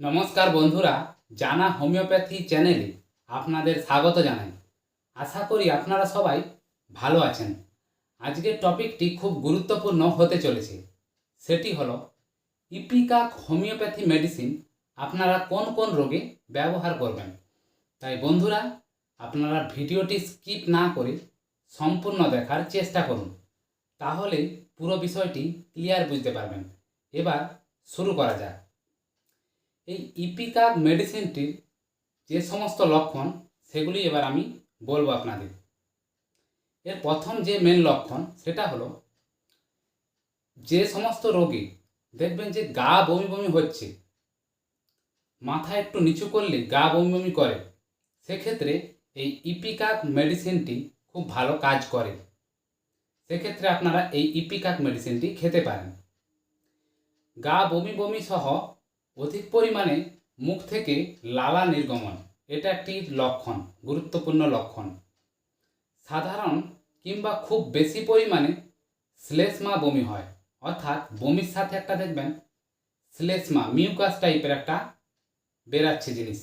নমস্কার বন্ধুরা, জানা হোমিওপ্যাথি চ্যানেলে আপনাদের স্বাগত জানাই। আশা করি আপনারা সবাই ভালো আছেন। আজকের টপিকটি খুব গুরুত্বপূর্ণ হতে চলেছে। সেটি হলো ইপিকাক হোমিওপ্যাথি মেডিসিন আপনারা কোন কোন রোগে ব্যবহার করবেন? তাই বন্ধুরা, আপনারা ভিডিওটি স্কিপ না করে সম্পূর্ণ দেখার চেষ্টা করুন। তাহলে পুরো বিষয়টি ক্লিয়ার বুঝতে পারবেন। এবার শুরু করা যাক। এই ইপিকাক মেডিসিনটির যে সমস্ত লক্ষণ, সেগুলি এবার আমি বলব আপনাদের। এর প্রথম যে মেন লক্ষণ, সেটা হলো যে সমস্ত রোগী দেখবেন যে গা বমি বমি হচ্ছে, মাথা একটু নিচু করলে গা বমি বমি করে, সেক্ষেত্রে এই ইপিকাক মেডিসিনটি খুব ভালো কাজ করে। সেক্ষেত্রে আপনারা এই ইপিকাক মেডিসিনটি খেতে পারেন। গা বমি বমি সহ অধিক পরিমাণে মুখ থেকে লালা নির্গমন। এটা একটি লক্ষণ, গুরুত্বপূর্ণ লক্ষণ। সাধারণ কিংবা খুব বেশি পরিমাণে শ্লেষ্মা বমি হয়। অর্থাৎ বমির সাথে একটা দেখবেন, শ্লেষ্মা, মিউকাস টাইপের একটা বেরাচ্ছে জিনিস।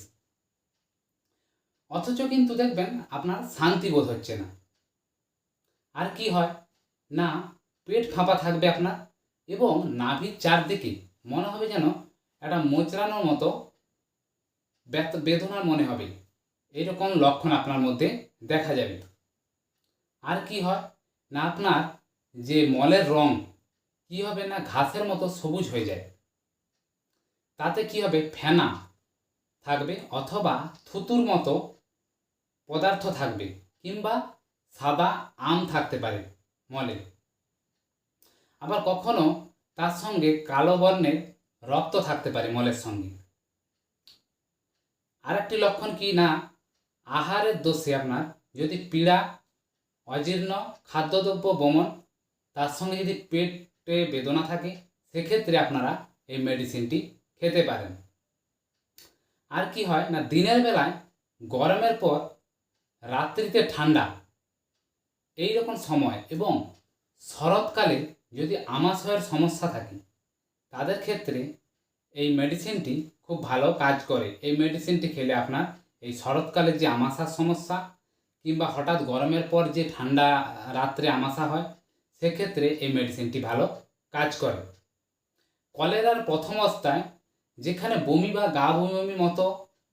অথচ কিন্তু দেখবেন, আপনার শান্তি বোধ হচ্ছে না। আর কি হয়? না, পেট ফাঁপা থাকবে আপনার এবং নাভির চারদিকে মনে হবে যেন একটা মোচড়ানোর মতো বেদনার মনে হবে। এরকম লক্ষণ আপনার মধ্যে দেখা যাবে। আর কি হয়? না আপনার যে মলের রং কি হবে না ঘাসের মতো সবুজ হয়ে যায়? তাতে কি হবে? ফেনা থাকবে অথবা থুতুর মতো পদার্থ থাকবে কিংবা সাদা আম থাকতে পারে মলে। আবার কখনো তার সঙ্গে কালো বর্ণের রক্ত থাকতে পারে মলের সঙ্গে। আরেকটি লক্ষণ কি না? আহারের দোষে আপনার যদি পীড়া, অজীর্ণ, খাদ্যদ্রব্য, বমন, তার সঙ্গে যদি পেটে বেদনা থাকে, সেক্ষেত্রে আপনারা এই মেডিসিনটি খেতে পারেন। আর কি হয় না, দিনের বেলায়, গরমের পর, রাত্রিতে ঠান্ডা এই রকম সময় এবং শরৎকালে যদি আমাশয়ের সমস্যা থাকে তাদের ক্ষেত্রে এই মেডিসিনটি খুব ভালো কাজ করে। এই মেডিসিনটি খেলে আপনার এই শরৎকালে যে আমাশার সমস্যা কিংবা হঠাৎ গরমের পর যে ঠান্ডা রাত্রে আমাশা হয়, সেক্ষেত্রে এই মেডিসিনটি ভালো কাজ করে। কলেরার প্রথম অবস্থায় যেখানে বমি বা গা বমি মতো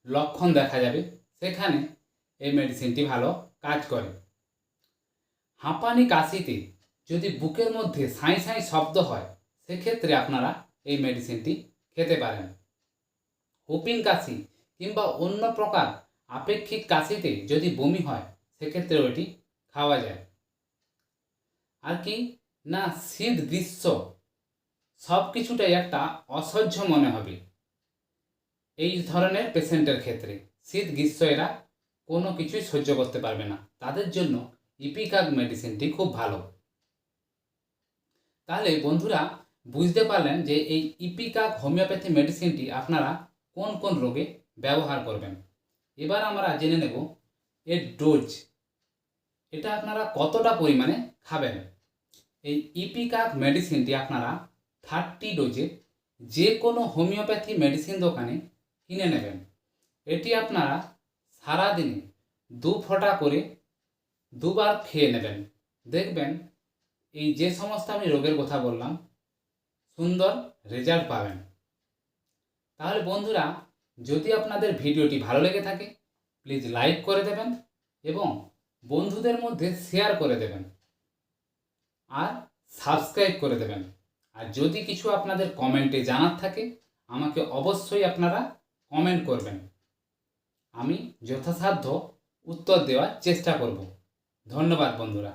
লক্ষণ দেখা যাবে, সেখানে এই মেডিসিনটি ভালো কাজ করে। হাঁপানি কাশিতে যদি বুকের মধ্যে সাঁই সাঁই শব্দ হয়, সেক্ষেত্রে আপনারা এই মেডিসিনটি খেতে পারেন। হুপিং কাশি কিংবা অন্য প্রকার আপেক্ষিক কাশিতে যদি বমি হয় সেক্ষেত্রে ওইটি খাওয়া যায়। আর কি? না, শীত, গ্রীষ্ম সব কিছুটাই একটা অসহ্য মনে হবে। এই ধরনের পেশেন্টের ক্ষেত্রে শীত, গ্রীষ্ম এরা কোনো কিছুই সহ্য করতে পারবে না। তাদের জন্য ইপিকাগ মেডিসিনটি খুব ভালো। তাহলে বন্ধুরা বুঝতে পারলেন যে এই ইপিকাক হোমিওপ্যাথি মেডিসিনটি আপনারা কোন কোন রোগে ব্যবহার করবেন। এবার আমরা জেনে নেব এর ডোজ। এটা আপনারা কতটা পরিমাণে খাবেন? এই ইপিকাক মেডিসিনটি আপনারা থার্টি ডোজে যে কোনো হোমিওপ্যাথি মেডিসিন দোকানে কিনে নেবেন। এটি আপনারা সারাদিনে দু ফোঁটা করে দুবার খেয়ে নেবেন। দেখবেন এই যে সমস্ত আমি রোগের কথা বললাম সুন্দর রেজাল্ট পাবেন। তাহলে বন্ধুরা, যদি আপনাদের ভিডিওটি ভালো লেগে থাকে প্লিজ লাইক করে দেবেন এবং বন্ধুদের মধ্যে শেয়ার করে দেবেন আর সাবস্ক্রাইব করে দেবেন। আর যদি কিছু আপনাদের কমেন্টে জানার থাকে, আমাকে অবশ্যই আপনারা কমেন্ট করবেন। আমি যথাসাধ্য উত্তর দেওয়ার চেষ্টা করব। ধন্যবাদ বন্ধুরা।